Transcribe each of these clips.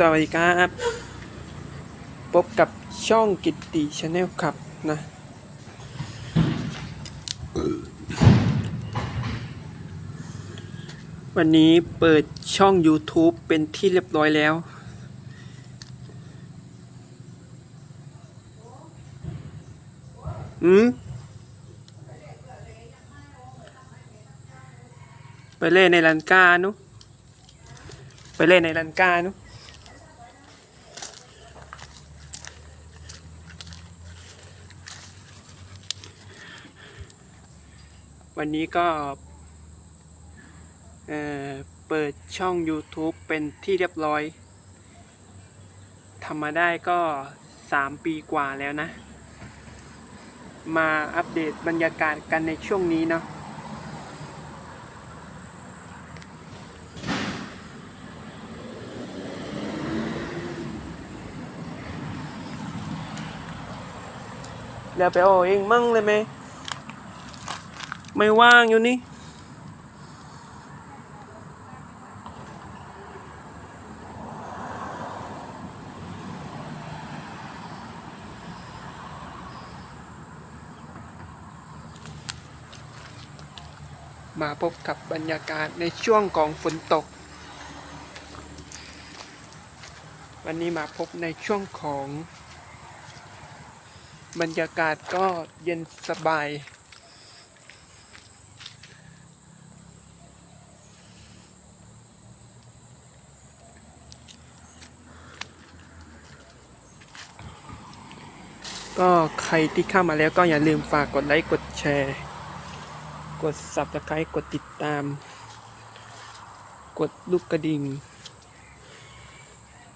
สวัสดีครับพบกับช่องกิตติชาแนลครับนะวันนี้เปิดช่อง YouTube เป็นที่เรียบร้อยแล้ว อืมไปเล่นในลันกานุไปเล่นในลันกานุ วันนี้ก็เออเปิดช่อง YouTube เป็นที่เรียบร้อยทำมาได้ก็ 3 ปีกว่าแล้วนะ มาอัปเดตบรรยากาศกันในช่วงนี้เนาะแล้วไปเอาเองมั่งเลยไหม ไม่ว่างอยู่นี่มาพบกับบรรยากาศในช่วงของฝนตก วันนี้มาพบในช่วงของ บรรยากาศก็เย็นสบาย ก็ใครที่เข้ามาแล้วก็อย่าลืมฝากกดไลค์กดแชร์ กด subscribe กดติดตาม กดลูกกระดิ่ง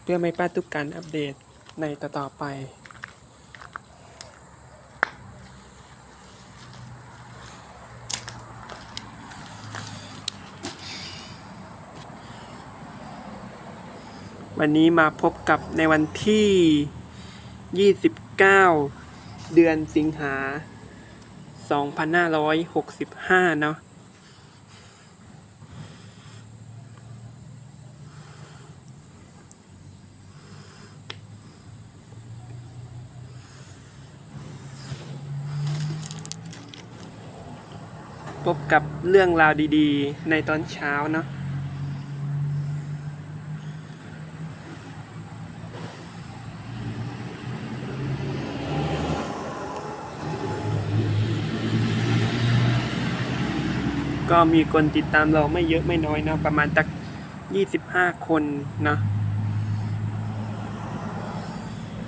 เพื่อไม่พลาดทุกการอัปเดตในต่อๆไป วันนี้มาพบกับในวันที่ 9 เดือนสิงหา 2565 เนาะพบกับเรื่องราวดีๆ ในตอนเช้าเนาะ ก็มีคนติดตามเราไม่เยอะไม่น้อยนะ ประมาณตักยี่สิบห้าคนนะ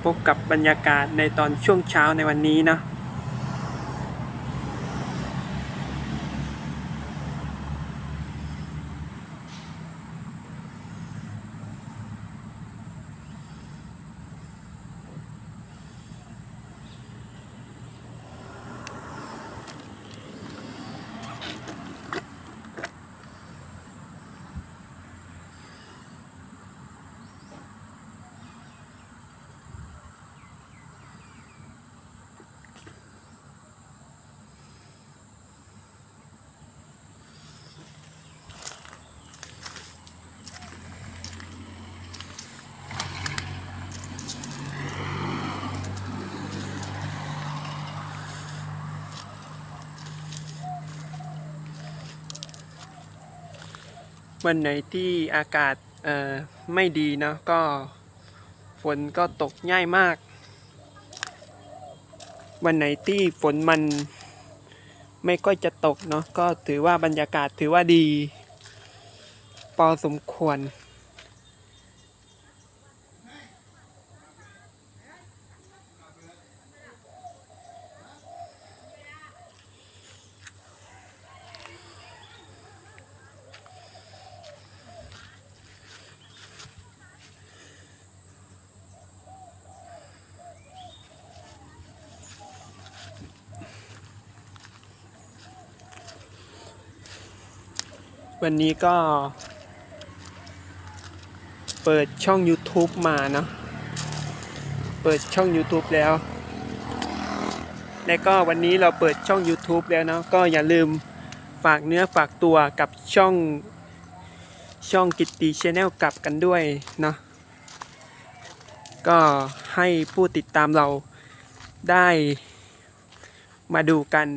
พบกับบรรยากาศในตอนช่วงเช้าในวันนี้นะ วันไหนที่อากาศเอ่อไม่ดีเนาะก็ฝนก็ตกง่ายมาก วันไหนที่ฝนมันไม่ค่อยจะตกเนาะก็ถือว่าบรรยากาศถือว่าดี พอสมควร วันนี้ก็ เปิดช่อง YouTube มาเนาะเปิดช่อง YouTube แล้ว และก็วันนี้เราเปิดช่อง YouTube แล้วเนาะก็อย่าลืมฝากเนื้อฝากตัวกับช่องช่องกิตติชแนลกลับกันด้วยเนาะก็ให้ผู้ติดตามเราได้มาดูกัน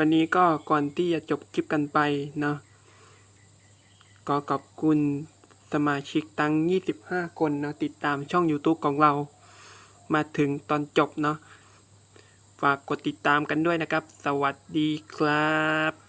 วันนี้ก็ก่อนที่จะจบคลิปกันไปเนาะก็ขอบคุณสมาชิกตั้ง 25 คนเนาะติดตามช่อง YouTube ของเรา มาถึงตอนจบเนาะฝากกดติดตามกันด้วยนะครับ สวัสดีครับ